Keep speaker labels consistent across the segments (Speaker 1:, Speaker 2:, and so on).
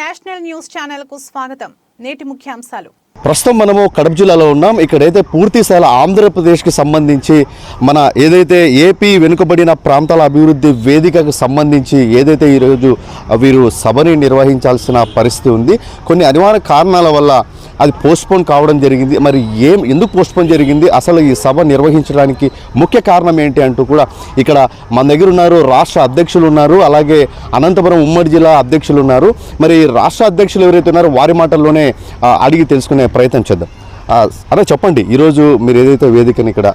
Speaker 1: National news ఛానల్కు స్వాగతం. నేటి ముఖ్యాంశాలు.
Speaker 2: ప్రస్తుతం మనము కడప జిల్లాలో ఉన్నాం. ఇక్కడైతే పూర్తి స్థాయిలో ఆంధ్రప్రదేశ్కి సంబంధించి మన ఏదైతే ఏపీ వెనుకబడిన ప్రాంతాల అభివృద్ధి వేదికకు సంబంధించి ఏదైతే ఈరోజు వీరు సభని నిర్వహించాల్సిన పరిస్థితి ఉంది. కొన్ని అనివార్య కారణాల వల్ల అది పోస్ట్పోన్ కావడం జరిగింది. మరి ఏం ఎందుకు పోస్ట్పోన్ జరిగింది? అసలు ఈ సభ నిర్వహించడానికి ముఖ్య కారణం ఏంటి అంటూ కూడా ఇక్కడ మన దగ్గర ఉన్నారు రాష్ట్ర అధ్యక్షులు ఉన్నారు అలాగే అనంతపురం ఉమ్మడి జిల్లా అధ్యక్షులు ఉన్నారు. మరి రాష్ట్ర అధ్యక్షులు ఎవరైతే ఉన్నారో వారి మాటల్లోనే అడిగి తెలుసుకునే ప్రయత్నం చేద్దాం. అదే చెప్పండి ఈరోజు మీరు ఏదైతే వేదికని ఇక్కడ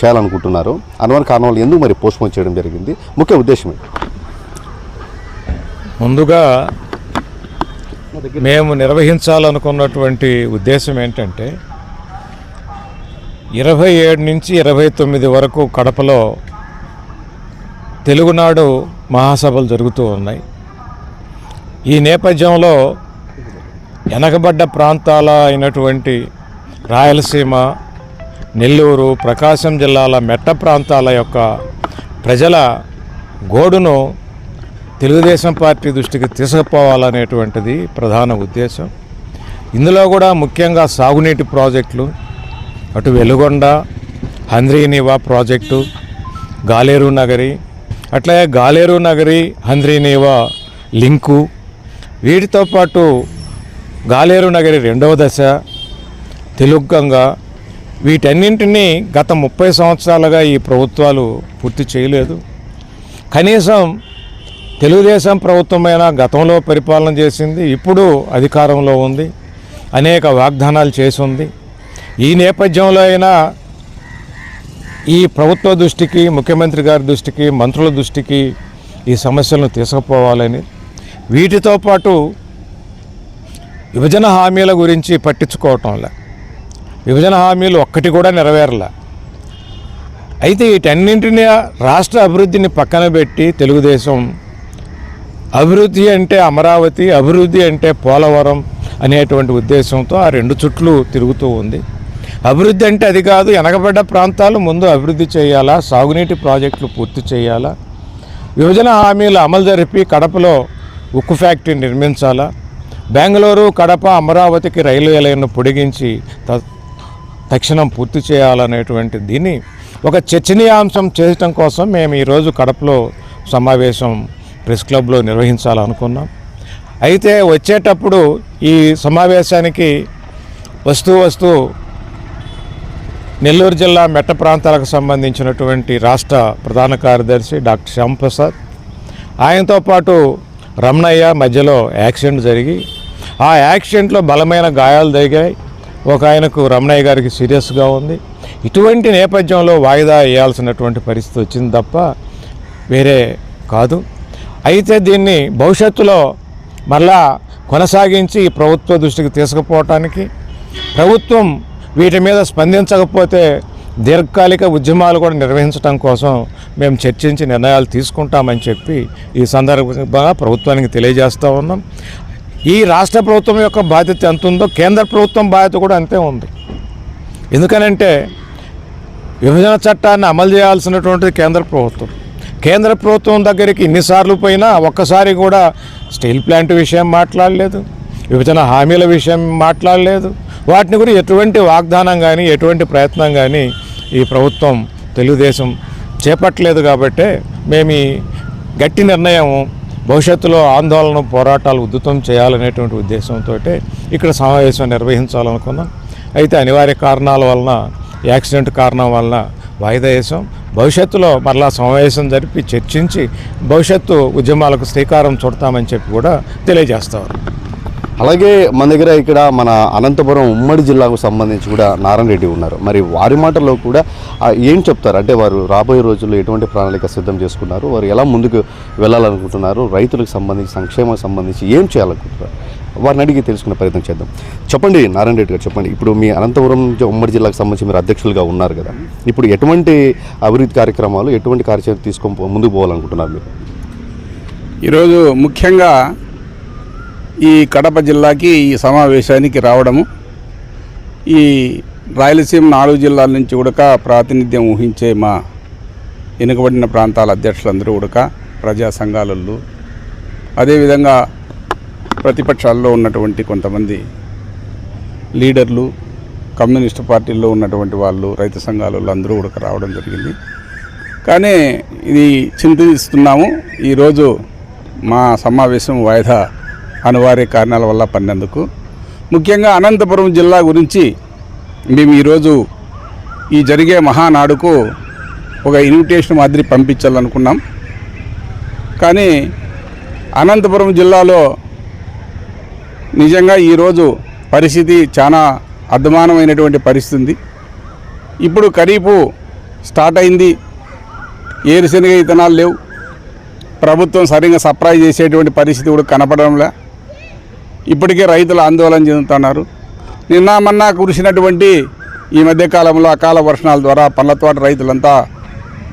Speaker 2: చేయాలనుకుంటున్నారు చేయాలనుకుంటున్నారో కారణాలు ఎందుకు మరి పోస్ట్పోన్ చేయడం జరిగింది? ముఖ్య ఉద్దేశం
Speaker 3: ముందుగా మేము నిర్వహించాలనుకున్నటువంటి ఉద్దేశం ఏంటంటే ఇరవై ఏడు నుంచి ఇరవై తొమ్మిది వరకు కడపలో తెలుగునాడు మహాసభలు జరుగుతూ ఉన్నాయి. ఈ నేపథ్యంలో వెనకబడ్డ ప్రాంతాల అయినటువంటి రాయలసీమ నెల్లూరు ప్రకాశం జిల్లాల మెట్ట ప్రాంతాల యొక్క ప్రజల గోడును తెలుగుదేశం పార్టీ దృష్టికి తీసుకుపోవాలనేటువంటిది ప్రధాన ఉద్దేశం. ఇందులో కూడా ముఖ్యంగా సాగునీటి ప్రాజెక్టులు అటు వెలుగొండ హంద్రీనివా ప్రాజెక్టు గాలేరు నగరి అట్లే గాలేరు నగరి హంద్రీనివా లింకు వీటితో పాటు గాలేరు నగరి రెండవ దశ తెలుగంగా వీటన్నింటినీ గత ముప్పై సంవత్సరాలుగా ఈ ప్రభుత్వాలు పూర్తి చేయలేదు. కనీసం తెలుగుదేశం ప్రభుత్వమైన గతంలో పరిపాలన చేసింది ఇప్పుడు అధికారంలో ఉంది అనేక వాగ్దానాలు చేసి ఉంది ఈ నేపథ్యంలో అయినా ఈ ప్రభుత్వ దృష్టికి ముఖ్యమంత్రి గారి దృష్టికి మంత్రుల దృష్టికి ఈ సమస్యలను తీసుకుపోవాలని వీటితో పాటు విభజన హామీల గురించి పట్టించుకోవటంలే విభజన హామీలు ఒక్కటి కూడా నెరవేరలే. అయితే వీటన్నింటినీ రాష్ట్ర అభివృద్ధిని పక్కన పెట్టి తెలుగుదేశం అభివృద్ధి అంటే అమరావతి అభివృద్ధి అంటే పోలవరం అనేటువంటి ఉద్దేశంతో ఆ రెండు చుట్లు తిరుగుతూ ఉంది. అభివృద్ధి అంటే అది కాదు వెనకబడ్డ ప్రాంతాలు ముందు అభివృద్ధి చేయాలా సాగునీటి ప్రాజెక్టులు పూర్తి చేయాలా విభజన హామీలు అమలు జరిపి కడపలో ఉక్కు ఫ్యాక్టరీ నిర్మించాలా బెంగళూరు కడప అమరావతికి రైల్వే లైన్ను పొడిగించి త- తక్షణం పూర్తి చేయాలనేటువంటి దీన్ని ఒక చర్చనీయాంశం చేయటం కోసం మేము ఈరోజు కడపలో సమావేశం ప్రెస్ క్లబ్లో నిర్వహించాలనుకున్నాం. అయితే వచ్చేటప్పుడు ఈ సమావేశానికి వస్తూ వస్తూ నెల్లూరు జిల్లా మెట్ట ప్రాంతాలకు సంబంధించినటువంటి రాష్ట్ర ప్రధాన కార్యదర్శి డాక్టర్ శ్యాంప్రసాద్ ఆయనతో పాటు రమణయ్య మధ్యలో యాక్సిడెంట్ జరిగి ఆ యాక్సిడెంట్లో బలమైన గాయాలు జరిగాయి ఒక ఆయనకు రమణయ్య గారికి సీరియస్గా ఉంది. ఇటువంటి నేపథ్యంలో వాయిదా వేయాల్సినటువంటి పరిస్థితి వచ్చింది తప్ప వేరే కాదు. అయితే దీన్ని భవిష్యత్తులో మళ్ళా కొనసాగించి ప్రభుత్వ దృష్టికి తీసుకుపోవటానికి ప్రభుత్వం వీటి మీద స్పందించకపోతే దీర్ఘకాలిక ఉద్యమాలు కూడా నిర్వహించడం కోసం మేము చర్చించి నిర్ణయాలు తీసుకుంటామని చెప్పి ఈ సందర్భంగా ప్రభుత్వానికి తెలియజేస్తూ ఉన్నాం. ఈ రాష్ట్ర ప్రభుత్వం యొక్క బాధ్యత ఎంత ఉందో కేంద్ర ప్రభుత్వం బాధ్యత కూడా అంతే ఉంది. ఎందుకనంటే విభజన చట్టాన్ని అమలు చేయాల్సినటువంటిది కేంద్ర ప్రభుత్వం. కేంద్ర ప్రభుత్వం దగ్గరికి ఇన్నిసార్లు పోయినా ఒక్కసారి కూడా స్టీల్ ప్లాంట్ విషయం మాట్లాడలేదు విభజన హామీల విషయం మాట్లాడలేదు. వాటిని గురించి ఎటువంటి వాగ్దానం కానీ ఎటువంటి ప్రయత్నం కానీ ఈ ప్రభుత్వం తెలుగుదేశం చేపట్టలేదు కాబట్టే మేము గట్టి నిర్ణయం భవిష్యత్తులో ఆందోళన పోరాటాలు ఉద్ధృతం చేయాలనేటువంటి ఉద్దేశంతో ఇక్కడ సమావేశం నిర్వహించాలనుకున్నాం. అయితే అనివార్య కారణాల వలన యాక్సిడెంట్ కారణం వలన వాయిదా వేసాం భవిష్యత్తులో మరలా సమావేశం జరిపి చర్చించి భవిష్యత్తు ఉద్యమాలకు శ్రీకారం చుడతామని చెప్పి కూడా తెలియజేస్తారు.
Speaker 2: అలాగే మన దగ్గర ఇక్కడ మన అనంతపురం ఉమ్మడి జిల్లాకు సంబంధించి కూడా నారాయణ రెడ్డి ఉన్నారు. మరి వారి మాటల్లో కూడా ఏం చెప్తారు? అంటే వారు రాబోయే రోజుల్లో ఎటువంటి ప్రణాళిక సిద్ధం చేసుకున్నారు? వారు ఎలా ముందుకు వెళ్ళాలనుకుంటున్నారు? రైతులకు సంబంధించి సంక్షేమం సంబంధించి ఏం చేయాలనుకుంటున్నారు? వారిని అడిగి తెలుసుకునే ప్రయత్నం చేద్దాం. చెప్పండి నారాయణ రెడ్డి గారు చెప్పండి. ఇప్పుడు మీ అనంతపురం ఉమ్మడి జిల్లాకు సంబంధించి మీరు అధ్యక్షులుగా ఉన్నారు కదా. ఇప్పుడు ఎటువంటి అభివృద్ధి కార్యక్రమాలు ఎటువంటి కార్యక్రమం తీసుకొని ముందుకు పోవాలనుకుంటున్నారు మీరు?
Speaker 4: ఈరోజు ముఖ్యంగా ఈ కడప జిల్లాకి ఈ సమావేశానికి రావడము ఈ రాయలసీమ నాలుగు జిల్లాల నుంచి ఉడక ప్రాతినిధ్యం ఊహించే మా వెనుకబడిన ప్రాంతాల అధ్యక్షులందరూ ఉడక ప్రజా సంఘాలలో అదేవిధంగా ప్రతిపక్షాల్లో ఉన్నటువంటి కొంతమంది లీడర్లు కమ్యూనిస్ట్ పార్టీల్లో ఉన్నటువంటి వాళ్ళు రైతు సంఘాలు అందరూ కూడా రావడం జరిగింది. కానీ ఇది చింతిస్తున్నాము. ఈరోజు మా సమావేశం వాయిదా అనివార్య కారణాల వల్ల పడినందుకు ముఖ్యంగా అనంతపురం జిల్లా గురించి మేము ఈరోజు ఈ జరిగే మహానాడుకు ఒక ఇన్విటేషన్ మాదిరి పంపించాలనుకున్నాం. కానీ అనంతపురం జిల్లాలో నిజంగా ఈరోజు పరిస్థితి చాలా అద్మానమైనటువంటి పరిస్థితి ఉంది ఇప్పుడు ఖరీఫు స్టార్ట్ అయింది. ఏరుశనగ ఇతనాలు లేవు. ప్రభుత్వం సరిగ్గా సప్లై చేసేటువంటి పరిస్థితి కూడా కనపడంలే ఇప్పటికే రైతులు ఆందోళన చెందుతున్నారు. నిన్న మొన్న కురిసినటువంటి ఈ మధ్యకాలంలో అకాల వర్షాల ద్వారా పండ్ల తోట రైతులంతా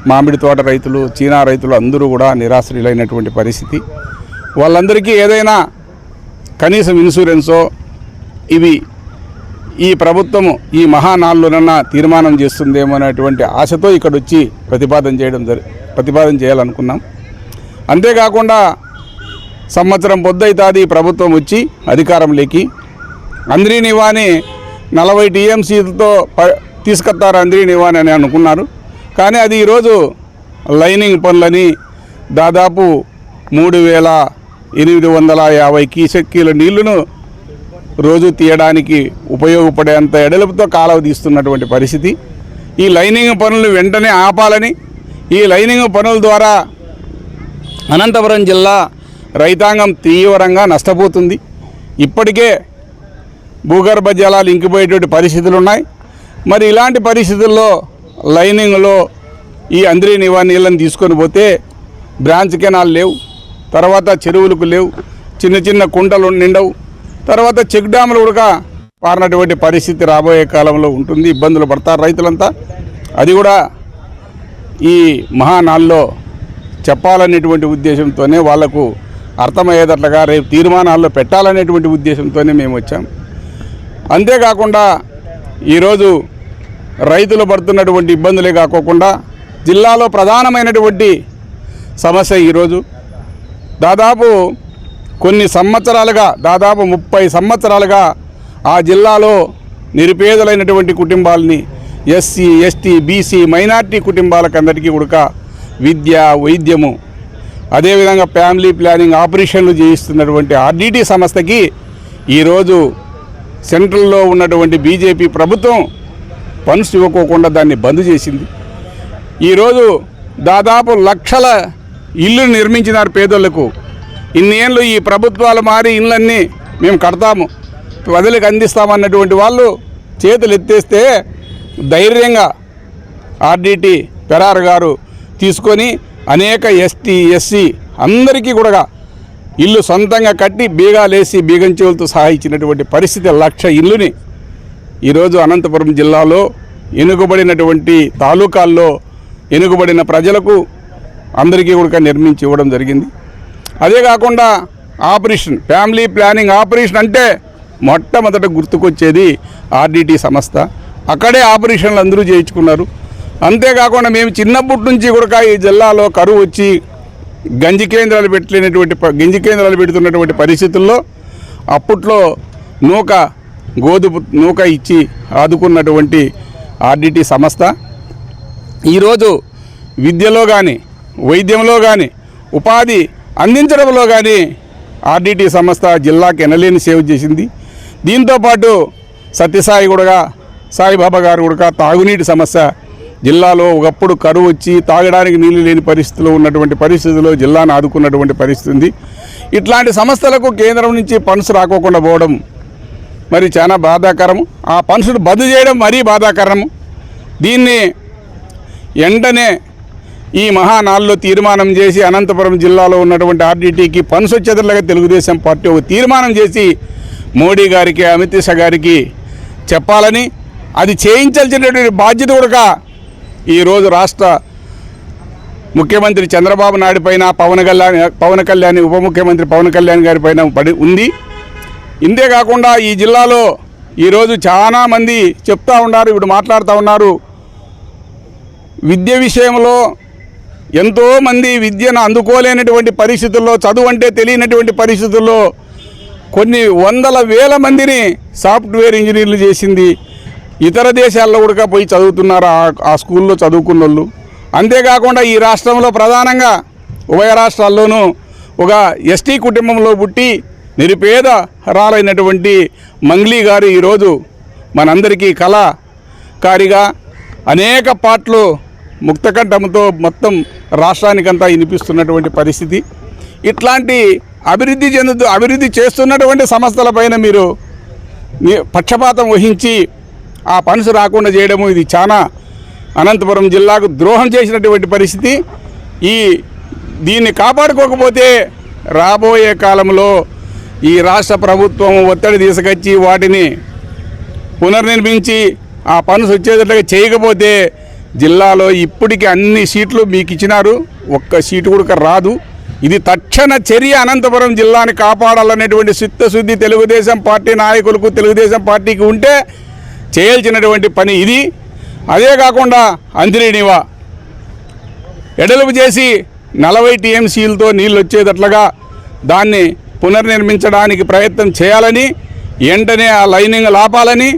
Speaker 4: మామిడి తోట రైతులు చీనా రైతులు అందరూ కూడా నిరాశ్రయులైనటువంటి పరిస్థితి. వాళ్ళందరికీ ఏదైనా కనీసం ఇన్సూరెన్సో ఇవి ఈ ప్రభుత్వము ఈ మహానాళ్ళునన్నా తీర్మానం చేస్తుందేమో అనేటువంటి ఆశతో ఇక్కడ వచ్చి ప్రతిపాదన చేయడం జరి ప్రతిపాదన చేయాలనుకున్నాం. అంతేకాకుండా సంవత్సరం పొద్దైతాది ప్రభుత్వం వచ్చి అధికారంలోకి అంద్రీ వాణి నలభై టీఎంసీలతో ప తీసుకొస్తారు అంద్రీ నివాని అని అనుకున్నారు. కానీ అది ఈరోజు లైనింగ్ పనులని దాదాపు మూడు వేల ఎనిమిది వందల యాభై కీసెక్కీల నీళ్ళను రోజు తీయడానికి ఉపయోగపడేంత ఎడలుపుతో కాలువ తీస్తున్నటువంటి పరిస్థితి. ఈ లైనింగ్ పనులు వెంటనే ఆపాలని ఈ లైనింగ్ పనుల ద్వారా అనంతపురం జిల్లా రైతాంగం తీవ్రంగా నష్టపోతుంది. ఇప్పటికే భూగర్భ జలాలు ఇంకిపోయేటువంటి పరిస్థితులు ఉన్నాయి మరి ఇలాంటి పరిస్థితుల్లో లైనింగ్లో ఈ అంద్రీ నివా నీళ్ళని తీసుకొని పోతే బ్రాంచ్ కెనాల్ లేవు. తర్వాత చెరువులకు లేవు చిన్న చిన్న కుంటలు నిండవు. తర్వాత చెక్ డ్యాములు కూడా పారినటువంటి పరిస్థితి రాబోయే కాలంలో ఉంటుంది ఇబ్బందులు పడతారు రైతులంతా. అది కూడా ఈ మహానాల్లో చెప్పాలనేటువంటి ఉద్దేశంతోనే వాళ్ళకు అర్థమయ్యేటట్లుగా రేపు తీర్మానాల్లో పెట్టాలనేటువంటి ఉద్దేశంతోనే మేము వచ్చాం. అంతేకాకుండా ఈరోజు రైతులు పడుతున్నటువంటి ఇబ్బందులే కాకోకుండా జిల్లాలో ప్రధానమైనటువంటి సమస్య ఈరోజు దాదాపు కొన్ని సంవత్సరాలుగా దాదాపు ముప్పై సంవత్సరాలుగా ఆ జిల్లాలో నిరుపేదలైనటువంటి కుటుంబాలని ఎస్సీ ఎస్టీ బీసీ మైనార్టీ కుటుంబాలకందరికీ కూడా విద్య వైద్యము అదేవిధంగా ఫ్యామిలీ ప్లానింగ్ ఆపరేషన్లు చేయిస్తున్నటువంటి ఆర్డీటీ సంస్థకి ఈరోజు సెంట్రల్లో ఉన్నటువంటి బీజేపీ ప్రభుత్వం ఫండ్స్ ఇవ్వకోకుండా దాన్ని బంద్ చేసింది. ఈరోజు దాదాపు లక్షల ఇల్లు నిర్మించినారు పేదోళ్ళకు. ఇన్నేళ్ళు ఈ ప్రభుత్వాలు మారి ఇళ్ళన్నీ మేము కడతాము ప్రజలకు అందిస్తామన్నటువంటి వాళ్ళు చేతులు ఎత్తేస్తే ధైర్యంగా ఆర్డీటీ పెరార్ గారు తీసుకొని అనేక ఎస్టీ ఎస్సీ అందరికీ కూడా ఇల్లు సొంతంగా కట్టి బీగాలేసి బీగం చెవులతో సహా ఇచ్చినటువంటి పరిస్థితి లక్ష ఇల్లుని ఈరోజు అనంతపురం జిల్లాలో ఎనుకబడినటువంటి తాలూకాల్లో ఎనుకబడిన ప్రజలకు అందరికీ కూడా నిర్మించి ఇవ్వడం జరిగింది. అదే కాకుండా ఆపరేషన్ ఫ్యామిలీ ప్లానింగ్ ఆపరేషన్ అంటే మొట్టమొదట గుర్తుకొచ్చేది ఆర్డిటి సంస్థ. అక్కడే ఆపరేషన్లు అందరూ చేయించుకున్నారు. అంతేకాకుండా మేము చిన్నప్పటి నుంచి కూడా ఈ జిల్లాలో కరువు వచ్చి గంజి కేంద్రాలు పెట్టలేనటువంటి గంజి కేంద్రాలు పెడుతున్నటువంటి పరిస్థితుల్లో అప్పట్లో నూక గోధుమ నూక ఇచ్చి ఆదుకున్నటువంటి ఆర్డిటి సంస్థ. ఈరోజు విద్యలో కానీ వైద్యంలో కానీ ఉపాధి అందించడంలో కానీ ఆర్డిటి సంస్థ జిల్లాకి ఎనలేని సేవ చేసింది. దీంతోపాటు సత్యసాయి కూడా సాయిబాబా గారు కూడా తాగునీటి సమస్య జిల్లాలో ఒకప్పుడు కరువు వచ్చి తాగడానికి నీళ్ళు లేని పరిస్థితిలో ఉన్నటువంటి పరిస్థితిలో జిల్లాను ఆదుకున్నటువంటి పరిస్థితి ఉంది. ఇట్లాంటి సంస్థలకు కేంద్రం నుంచి ఫండ్స్ రాకోకుండా పోవడం మరి చాలా బాధాకరము. ఆ ఫండ్స్ను బద్దు చేయడం మరీ బాధాకరము. దీన్ని వెంటనే ఈ మహానాల్లో తీర్మానం చేసి అనంతపురం జిల్లాలో ఉన్నటువంటి ఆర్డీటీకి ఫండ్స్ తెలుగుదేశం పార్టీ ఒక తీర్మానం చేసి మోడీ గారికి అమిత్ షా గారికి చెప్పాలని అది చేయించాల్సినటువంటి బాధ్యత కూడా ఈరోజు రాష్ట్ర ముఖ్యమంత్రి చంద్రబాబు నాయుడు పైన పవన్ కళ్యాణ్ పవన్ కళ్యాణ్ ఉప ముఖ్యమంత్రి పవన్ కళ్యాణ్ గారి పైన పడి ఉంది. ఇంతే కాకుండా ఈ జిల్లాలో ఈరోజు చాలామంది చెప్తా ఉన్నారు ఇప్పుడు మాట్లాడుతూ ఉన్నారు. విద్య విషయంలో ఎంతోమంది విద్యను అందుకోలేనటువంటి పరిస్థితుల్లో చదువు అంటే తెలియనటువంటి పరిస్థితుల్లో కొన్ని వందల వేల మందిని సాఫ్ట్వేర్ ఇంజనీర్లు చేసింది. ఇతర దేశాల్లో కూడా పోయి చదువుతున్నారు ఆ- ఆ స్కూల్లో చదువుకున్న వాళ్ళు అంతేకాకుండా ఈ రాష్ట్రంలో ప్రధానంగా ఉభయ రాష్ట్రాల్లోనూ ఒక ఎస్టీ కుటుంబంలో పుట్టి నిరుపేద రాలైనటువంటి మంగ్లీ గారు ఈరోజు మనందరికీ కళాకారిగా అనేక పాటలు ముక్తకంఠంతో మొత్తం రాష్ట్రానికంతా వినిపిస్తున్నటువంటి పరిస్థితి. ఇట్లాంటి అభివృద్ధి చెందుతూ అభివృద్ధి చేస్తున్నటువంటి సంస్థలపైన మీరు మీ- పక్షపాతం వహించి ఆ పనుసు రాకుండా చేయడము ఇది చాలా అనంతపురం జిల్లాకు ద్రోహం చేసినటువంటి పరిస్థితి. ఈ దీన్ని కాపాడుకోకపోతే రాబోయే కాలంలో ఈ రాష్ట్ర ప్రభుత్వం ఒత్తిడి తీసుకొచ్చి వాటిని పునర్నిర్మించి ఆ పనులు వచ్చేటట్టుగా చేయకపోతే జిల్లాలో ఇప్పటికి అన్ని సీట్లు మీకు ఇచ్చినారు. ఒక్క సీటు కూడా రాదు. ఇది తక్షణ చర్య అనంతపురం జిల్లాని కాపాడాలనేటువంటి చిత్తశుద్ధి తెలుగుదేశం పార్టీ నాయకులకు తెలుగుదేశం పార్టీకి ఉంటే చేయాల్సినటువంటి పని ఇది. అదే కాకుండా అంజనీనివా ఎడలుపు చేసి నలభై టీఎంసీలతో నీళ్ళు వచ్చేటట్లుగా దాన్ని పునర్నిర్మించడానికి ప్రయత్నం చేయాలని వెంటనే ఆ లైనింగ్ లాపాలని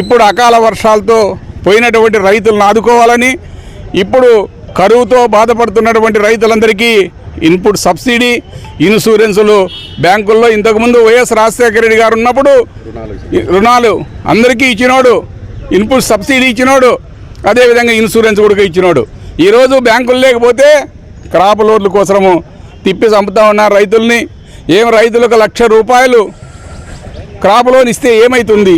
Speaker 4: ఇప్పుడు అకాల వర్షాలతో పోయినటువంటి రైతులను ఆదుకోవాలని ఇప్పుడు కరువుతో బాధపడుతున్నటువంటి రైతులందరికీ ఇన్పుట్ సబ్సిడీ ఇన్సూరెన్సులు బ్యాంకుల్లో. ఇంతకుముందు వైఎస్ రాజశేఖర రెడ్డి గారు ఉన్నప్పుడు రుణాలు అందరికీ ఇచ్చినోడు ఇన్పుట్ సబ్సిడీ ఇచ్చినోడు అదేవిధంగా ఇన్సూరెన్స్ కూడా ఇచ్చినోడు. ఈరోజు బ్యాంకులు లేకపోతే క్రాప్ లోన్ల కోసము తిప్పి చంపుతా ఉన్నారు రైతుల్ని ఏం రైతులకు లక్ష రూపాయలు క్రాప్ లోన్ ఇస్తే ఏమవుతుంది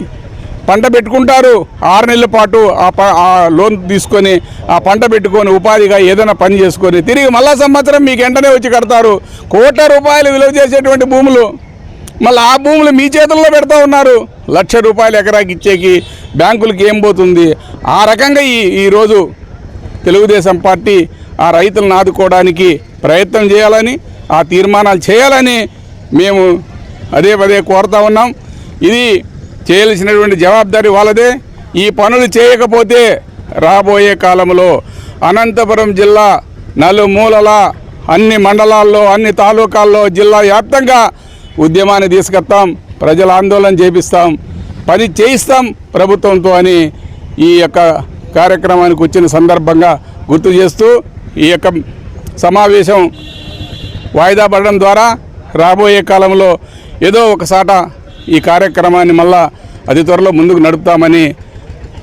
Speaker 4: పంట పెట్టుకుంటారు. ఆరు నెలల పాటు ఆ ప ఆ లోన్ తీసుకొని ఆ పంట పెట్టుకొని ఉపాధిగా ఏదైనా పని చేసుకొని తిరిగి మళ్ళా సంవత్సరం మీకు వెంటనే వచ్చి కడతారు. కోట్ల రూపాయలు విలువ చేసేటువంటి భూములు. మళ్ళీ ఆ భూములు మీ చేతుల్లో పెడతా ఉన్నారు. లక్ష రూపాయలు ఎకరాకి ఇచ్చేకి బ్యాంకులకి ఏం పోతుంది? ఆ రకంగా ఈ ఈరోజు తెలుగుదేశం పార్టీ ఆ రైతులను ఆదుకోవడానికి ప్రయత్నం చేయాలని ఆ తీర్మానాలు చేయాలని మేము అదే పదే కోరుతా ఉన్నాం. ఇది చేయాల్సినటువంటి జవాబారి వాళ్ళదే. ఈ పనులు చేయకపోతే రాబోయే కాలంలో అనంతపురం జిల్లా నలుమూలల అన్ని మండలాల్లో అన్ని తాలూకాల్లో జిల్లా వ్యాప్తంగా ఉద్యమాన్ని తీసుకొస్తాం ప్రజల ఆందోళన చేపిస్తాం పని చేయిస్తాం ప్రభుత్వంతో అని ఈ యొక్క కార్యక్రమానికి వచ్చిన సందర్భంగా గుర్తు చేస్తూ ఈ యొక్క సమావేశం వాయిదా పడడం ద్వారా రాబోయే కాలంలో ఏదో ఒకసాట ఈ కార్యక్రమాన్ని మళ్ళా అతి త్వరలో ముందుకు నడుపుతామని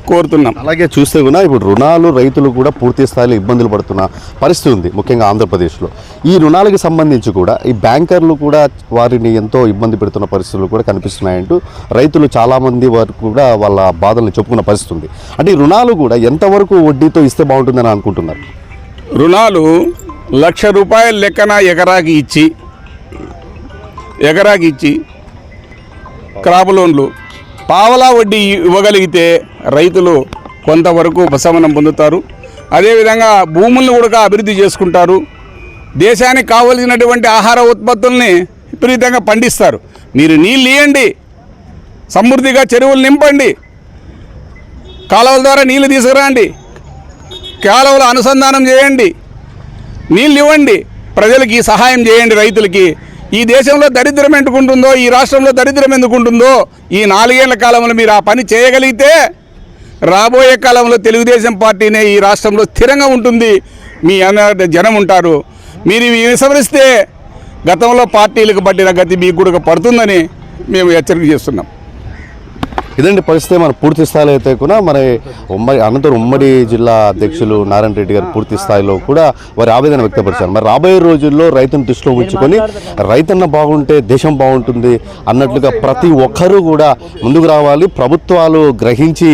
Speaker 4: కోరుతున్నాం.
Speaker 2: అలాగే చూస్తే కూడా ఇప్పుడు రుణాలు రైతులు కూడా పూర్తి స్థాయిలో ఇబ్బందులు పడుతున్న పరిస్థితి ఉంది ముఖ్యంగా ఆంధ్రప్రదేశ్లో. ఈ రుణాలకు సంబంధించి కూడా ఈ బ్యాంకర్లు కూడా వారిని ఎంతో ఇబ్బంది పెడుతున్న పరిస్థితులు కూడా కనిపిస్తున్నాయంటూ రైతులు చాలామంది వారు కూడా వాళ్ళ బాధలను చెప్పుకున్న పరిస్థితి ఉంది. అంటే రుణాలు కూడా ఎంతవరకు వడ్డీతో ఇస్తే బాగుంటుందని అనుకుంటున్నారు?
Speaker 4: రుణాలు లక్ష రూపాయల లెక్కన ఎకరాకి ఇచ్చి ఎకరాకి ఇచ్చి క్రాప్ లోన్లు. పావలా వడ్డీ ఇవ్వగలిగితే రైతులు కొంతవరకు ఉపశమనం పొందుతారు. అదేవిధంగా భూములను కూడా అభివృద్ధి చేసుకుంటారు. దేశానికి కావలసినటువంటి ఆహార ఉత్పత్తుల్ని విపరీతంగా పండిస్తారు. మీరు నీళ్ళు ఇవ్వండి సమృద్ధిగా చెరువులు నింపండి. కాలువల ద్వారా నీళ్ళు తీసుకురండి. కాలువలు అనుసంధానం చేయండి. నీళ్ళు ఇవ్వండి. ప్రజలకి సహాయం చేయండి రైతులకి. ఈ దేశంలో దరిద్రం ఎందుకుంటుందో ఈ రాష్ట్రంలో దరిద్రం ఎందుకుంటుందో ఈ నాలుగేళ్ళ కాలంలో మీరు ఆ పని చేయగలిగితే రాబోయే కాలంలో తెలుగుదేశం పార్టీనే ఈ రాష్ట్రంలో స్థిరంగా ఉంటుంది. మీ జనం ఉంటారు. మీరు ఇవి విస్మరిస్తే గతంలో పార్టీలకు పట్టిన గతి మీకు కూడా పడుతుందని మేము హెచ్చరిక చేస్తున్నాం.
Speaker 2: ఇదండి పరిస్థితి మన పూర్తి స్థాయిలో అయితే కూడా మరి ఉమ్మడి అనంతరం ఉమ్మడి జిల్లా అధ్యక్షులు నారాయణ రెడ్డి గారు పూర్తి స్థాయిలో కూడా వారి ఆవేదన వ్యక్తపరిచారు. మరి రాబోయే రోజుల్లో రైతును దృష్టిలో ఉంచుకొని రైతన్న బాగుంటే దేశం బాగుంటుంది అన్నట్లుగా ప్రతి ఒక్కరూ కూడా ముందుకు రావాలి. ప్రభుత్వాలు గ్రహించి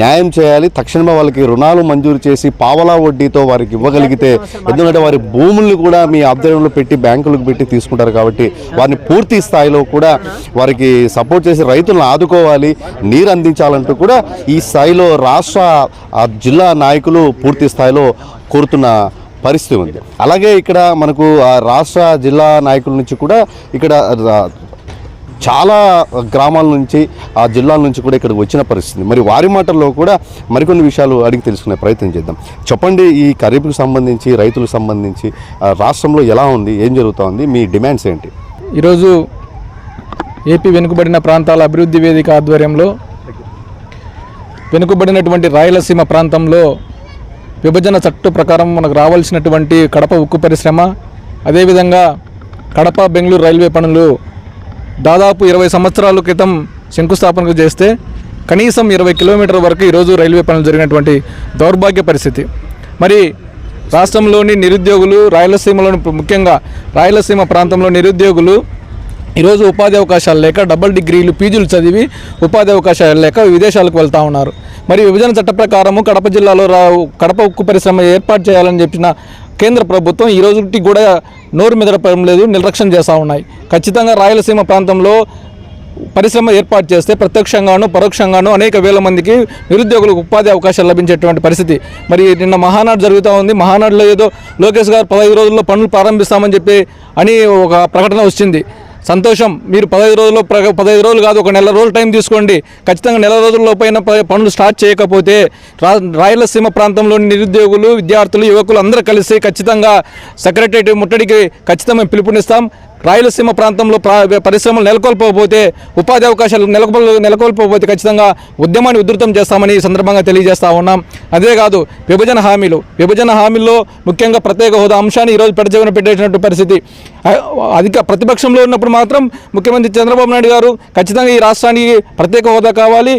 Speaker 2: న్యాయం చేయాలి. తక్షణమే వాళ్ళకి రుణాలు మంజూరు చేసి పావలా వడ్డీతో వారికి ఇవ్వగలిగితే ఎందుకంటే వారి భూముల్ని కూడా మీ ఆధ్వర్యంలో పెట్టి బ్యాంకులకు పెట్టి తీసుకుంటారు కాబట్టి వారిని పూర్తి స్థాయిలో కూడా వారికి సపోర్ట్ చేసి రైతులను ఆదుకోవాలి. నీరు అందించాలంటూ కూడా ఈ స్థాయిలో రాష్ట్ర ఆ, జిల్లా నాయకులు పూర్తి స్థాయిలో కోరుతున్న పరిస్థితి ఉంది. అలాగే ఇక్కడ మనకు ఆ రాష్ట్ర జిల్లా నాయకుల నుంచి కూడా ఇక్కడ చాలా గ్రామాల నుంచి ఆ జిల్లాల నుంచి కూడా ఇక్కడికి వచ్చిన పరిస్థితి మరి వారి మాటల్లో కూడా మరికొన్ని విషయాలు అడిగి తెలుసుకునే ప్రయత్నం చేద్దాం. చెప్పండి ఈ ఖరీఫ్కి సంబంధించి రైతులకు సంబంధించి ఆ, రాష్ట్రంలో ఎలా ఉంది ఏం జరుగుతూ ఉంది మీ డిమాండ్స్ ఏంటి?
Speaker 5: ఈరోజు ఏపీ వెనుకబడిన ప్రాంతాల అభివృద్ధి వేదిక ఆధ్వర్యంలో వెనుకబడినటువంటి రాయలసీమ ప్రాంతంలో విభజన చట్టు ప్రకారం మనకు రావాల్సినటువంటి కడప ఉక్కు పరిశ్రమ అదేవిధంగా కడప బెంగళూరు రైల్వే పనులు దాదాపు ఇరవై సంవత్సరాల క్రితం శంకుస్థాపనకు చేస్తే కనీసం ఇరవై కిలోమీటర్ల వరకు ఈరోజు రైల్వే పనులు జరిగినటువంటి దౌర్భాగ్య పరిస్థితి. మరి రాష్ట్రంలోని నిరుద్యోగులు రాయలసీమలోని ముఖ్యంగా రాయలసీమ ప్రాంతంలో నిరుద్యోగులు ఈరోజు ఉపాధి అవకాశాలు లేక డబుల్ డిగ్రీలు పీజీలు చదివి ఉపాధి అవకాశాలు లేక విదేశాలకు వెళ్తూ ఉన్నారు. మరి విభజన చట్ట ప్రకారము కడప జిల్లాలో రా కడప ఉక్కు పరిశ్రమ ఏర్పాటు చేయాలని చెప్పిన కేంద్ర ప్రభుత్వం ఈ రోజుకి కూడా నోరు మెదడపడం లేదు నిర్లక్ష్యం చేస్తూ ఉన్నాయి. ఖచ్చితంగా రాయలసీమ ప్రాంతంలో పరిశ్రమ ఏర్పాటు చేస్తే ప్రత్యక్షంగాను పరోక్షంగాను అనేక వేల మందికి నిరుద్యోగులకు ఉపాధి అవకాశాలు లభించేటువంటి పరిస్థితి. మరి నిన్న మహానాడు జరుగుతూ ఉంది. మహానాడులో ఏదో లోకేష్ గారు పదహైదు రోజుల్లో పనులు ప్రారంభిస్తామని చెప్పి అని ఒక ప్రకటన వచ్చింది. సంతోషం. మీరు పదహైదు రోజుల్లో ప్ర- పదహైదు రోజులు కాదు ఒక నెల రోజులు టైం తీసుకోండి. ఖచ్చితంగా నెల రోజుల్లో పైన ప- పనులు స్టార్ట్ చేయకపోతే రాయలసీమ ప్రాంతంలోని నిరుద్యోగులు విద్యార్థులు యువకులు అందరూ కలిసి ఖచ్చితంగా సెక్రటరేట్ ముట్టడికి ఖచ్చితంగా పిలుపునిస్తాం. రాయలసీమ ప్రాంతంలో పరిశ్రమలు నెలకొల్పకపోతే ఉపాధి అవకాశాలు నెలకొల్ నెలకొల్పకపోతే ఖచ్చితంగా ఉద్యమాన్ని ఉధృతం చేస్తామని ఈ సందర్భంగా తెలియజేస్తా ఉన్నాం. అదే కాదు విభజన హామీలు. విభజన హామీల్లో ముఖ్యంగా ప్రత్యేక హోదా అంశాన్ని ఈరోజు పెడచెవిన పెట్టేసినట్టు పరిస్థితి. అధిక ప్రతిపక్షంలో ఉన్నప్పుడు మాత్రం ముఖ్యమంత్రి చంద్రబాబు నాయుడు గారు ఖచ్చితంగా ఈ రాష్ట్రానికి ప్రత్యేక హోదా కావాలి.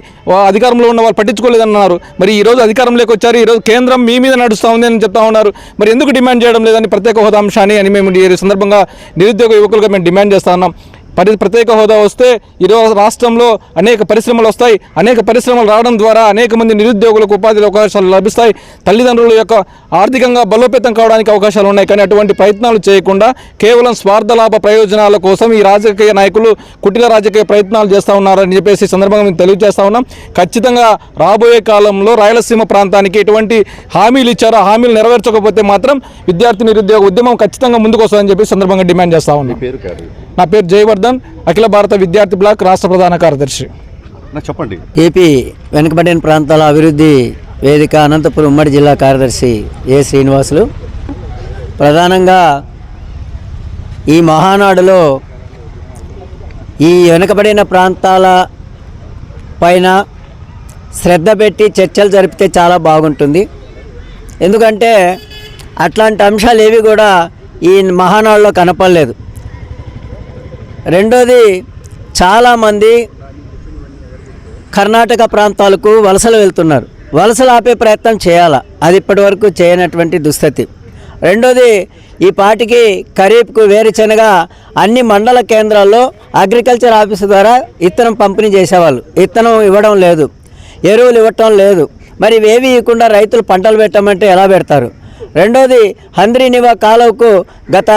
Speaker 5: అధికారంలో ఉన్న వాళ్ళు పట్టించుకోలేదన్నారు. మరి ఈ రోజు అధికారంలోకి వచ్చారు. ఈ రోజు కేంద్రం మీ మీద నడుస్తూ ఉంది అని చెప్తా ఉన్నారు. మరి ఎందుకు డిమాండ్ చేయడం లేదని ప్రత్యేక హోదా అంశాన్ని అని మేము ఈ సందర్భంగా నిరుద్యోగ యువకులుగా మేము డిమాండ్ చేస్తా ఉన్నాం. పరి ప్రత్యేక హోదా వస్తే ఈరోజు రాష్ట్రంలో అనేక పరిశ్రమలు వస్తాయి. అనేక పరిశ్రమలు రావడం ద్వారా అనేక మంది నిరుద్యోగులకు ఉపాధి అవకాశాలు లభిస్తాయి. తల్లిదండ్రుల యొక్క ఆర్థికంగా బలోపేతం కావడానికి అవకాశాలు ఉన్నాయి. కానీ అటువంటి ప్రయత్నాలు చేయకుండా కేవలం స్వార్థ లాభ ప్రయోజనాల కోసం ఈ రాజకీయ నాయకులు కుటిల రాజకీయ ప్రయత్నాలు చేస్తూ ఉన్నారని చెప్పేసి ఈ సందర్భంగా మేము తెలియజేస్తా ఉన్నాం. ఖచ్చితంగా రాబోయే కాలంలో రాయలసీమ ప్రాంతానికి ఎటువంటి హామీలు ఇచ్చారో హామీలు నెరవేర్చకపోతే మాత్రం విద్యార్థి నిరుద్యోగ ఉద్యమం ఖచ్చితంగా ముందుకు వస్తుందని చెప్పి సందర్భంగా డిమాండ్ చేస్తా ఉన్నాం. నా పేరు జయవర్ధన్. అఖిల భారత విద్యార్థి బ్లాక్ రాష్ట్ర ప్రధాన కార్యదర్శి.
Speaker 2: చెప్పండి.
Speaker 6: ఏపీ వెనుకబడిన ప్రాంతాల అభివృద్ధి వేదిక అనంతపురం ఉమ్మడి జిల్లా కార్యదర్శి ఏ శ్రీనివాసులు. ప్రధానంగా ఈ మహానాడులో ఈ వెనుకబడిన ప్రాంతాల పైన శ్రద్ధ పెట్టి చర్చలు జరిపితే చాలా బాగుంటుంది. ఎందుకంటే అట్లాంటి అంశాలు ఏవి కూడా ఈ మహానాడులో కనపడలేదు. రెండోది చాలామంది కర్ణాటక ప్రాంతాలకు వలసలు వెళ్తున్నారు. వలసలు ఆపే ప్రయత్నం చేయాలా? అది ఇప్పటివరకు చేయనటువంటి దుస్థితి. రెండోది ఈ పాటికి ఖరీఫ్కు వేరుశనగ అన్ని మండల కేంద్రాల్లో అగ్రికల్చర్ ఆఫీస్ ద్వారా ఇత్తనం పంపిణీ చేసేవాళ్ళు. ఇత్తనం ఇవ్వడం లేదు. ఎరువులు ఇవ్వటం లేదు. మరి ఇవేవి ఇవ్వకుండా రైతులు పంటలు పెట్టమంటే ఎలా పెడతారు? రెండోది హంద్రీనివా కాలువకు గత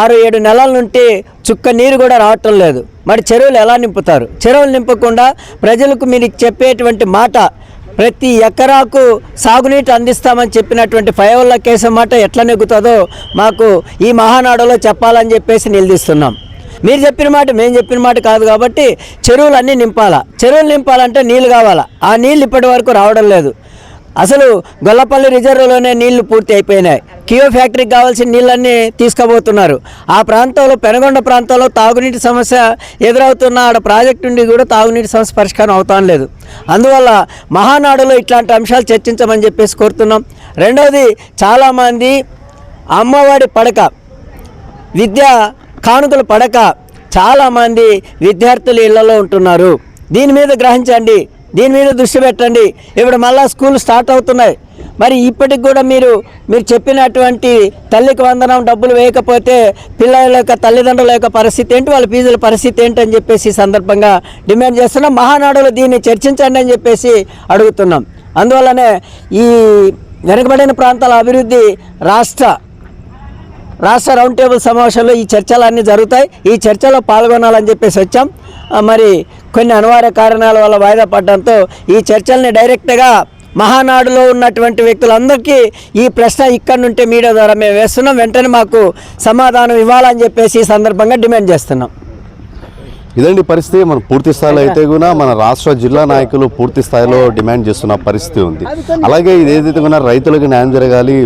Speaker 6: ఆరు ఏడు నెలల నుండి చుక్క నీరు కూడా రావటం లేదు. మరి చెరువులు ఎలా నింపుతారు? చెరువులు నింపకుండా ప్రజలకు మీరు చెప్పేటువంటి మాట ప్రతి ఎకరాకు సాగునీటి అందిస్తామని చెప్పినటువంటి ఫైవల్ల కేసు మాట ఎట్లా నెగ్గుతుందో మాకు ఈ మహానాడులో చెప్పాలని చెప్పేసి నిలదీస్తున్నాం. మీరు చెప్పిన మాట మేము చెప్పిన మాట కాదు కాబట్టి చెరువులు అన్నీ నింపాలా? చెరువులు నింపాలంటే నీళ్ళు కావాలా? ఆ నీళ్ళు ఇప్పటి వరకు రావడం లేదు. అసలు గొల్లపల్లి రిజర్వ్లోనే నీళ్ళు పూర్తి అయిపోయినాయి. కియో ఫ్యాక్టరీకి కావాల్సిన నీళ్ళన్నీ తీసుకోబోతున్నారు ఆ ప్రాంతంలో పెనగొండ ప్రాంతంలో తాగునీటి సమస్య ఎదురవుతున్న ఆడ ప్రాజెక్టు నుండి కూడా తాగునీటి సమస్య పరిష్కారం అవుతాం లేదు. అందువల్ల మహానాడులో ఇట్లాంటి అంశాలు చర్చించమని చెప్పేసి కోరుతున్నాం. రెండవది చాలామంది అమ్మఒడి పడక విద్య కానుకలు పడక చాలామంది విద్యార్థులు ఇళ్ళలో ఉంటున్నారు. దీని మీద గ్రహించండి. దీని మీద దృష్టి పెట్టండి. ఇప్పుడు మళ్ళీ స్కూల్ స్టార్ట్ అవుతున్నాయి. మరి ఇప్పటికి కూడా మీరు మీరు చెప్పినటువంటి తల్లికి వందనం డబ్బులు వేయకపోతే పిల్లల యొక్క తల్లిదండ్రుల యొక్క పరిస్థితి ఏంటి వాళ్ళ ఫీజుల పరిస్థితి ఏంటి అని చెప్పేసి సందర్భంగా డిమాండ్ చేస్తున్నాం. మహానాడులో దీన్ని చర్చించండి అని చెప్పేసి అడుగుతున్నాం. అందువల్లనే ఈ వెనుకబడిన ప్రాంతాల అభివృద్ధి రాష్ట్ర రాష్ట్ర రౌండ్ టేబుల్ సమావేశంలో ఈ చర్చలన్నీ జరుగుతాయి. ఈ చర్చలో పాల్గొనాలని చెప్పేసి వచ్చాం. మరి కొన్ని అనివార్య కారణాల వల్ల వాయిదా పడడంతో ఈ చర్చల్ని డైరెక్ట్గా మహానాడులో ఉన్నటువంటి వ్యక్తులందరికీ ఈ ప్రశ్న ఇక్కడి నుంటే మీడియా ద్వారా మేము వేస్తున్నాం. వెంటనే మాకు సమాధానం ఇవ్వాలని చెప్పేసి ఈ సందర్భంగా డిమాండ్ చేస్తున్నాం.
Speaker 2: ఇదండి పరిస్థితి. మనం పూర్తి స్థాయిలో అయితే కూడా మన రాష్ట్ర జిల్లా నాయకులు పూర్తి స్థాయిలో డిమాండ్ చేస్తున్న పరిస్థితి ఉంది. అలాగే ఇది ఏదైతే ఉన్నా రైతులకు న్యాయం జరగాలి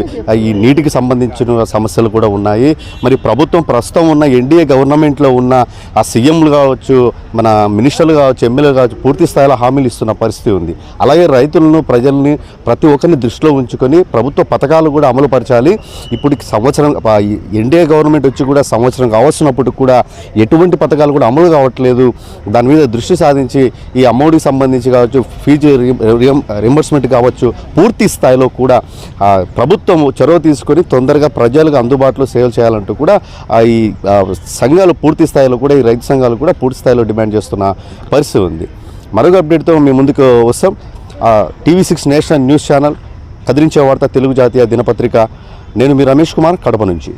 Speaker 2: ఈ నీటికి సంబంధించిన సమస్యలు కూడా ఉన్నాయి. మరి ప్రభుత్వం ప్రస్తుతం ఉన్న ఎన్డీఏ గవర్నమెంట్లో ఉన్న ఆ సీఎంలు కావచ్చు మన మినిస్టర్లు కావచ్చు ఎమ్మెల్యేలు కావచ్చు పూర్తి స్థాయిలో హామీలు ఇస్తున్న పరిస్థితి ఉంది. అలాగే రైతులను ప్రజల్ని ప్రతి ఒక్కరిని దృష్టిలో ఉంచుకొని ప్రభుత్వ పథకాలు కూడా అమలు పరచాలి. ఇప్పుడు సంవత్సరం ఈ ఎన్డీఏ గవర్నమెంట్ వచ్చి కూడా సంవత్సరం కావస్తున్నప్పుడు కూడా ఎటువంటి పథకాలు కూడా అమలు కావట్లేదు. దాని మీద దృష్టి సాధించి ఈ అమౌంట్కి సంబంధించి కావచ్చు ఫీజు రింబర్స్మెంట్ కావచ్చు పూర్తి స్థాయిలో కూడా ప్రభుత్వం చొరవ తీసుకొని తొందరగా ప్రజలకు అందుబాటులో సేవలు చేయాలంటూ కూడా ఈ సంఘాలు పూర్తి స్థాయిలో కూడా ఈ రైతు సంఘాలు కూడా పూర్తి స్థాయిలో డిమాండ్ చేస్తున్న పరిస్థితి ఉంది. మరొక అప్డేట్తో మీ ముందుకు వస్తాం. TV six national news channel కదిరించే వార్త తెలుగు జాతీయ దినపత్రిక. నేను మీ రమేష్ కుమార్ కడప నుంచి.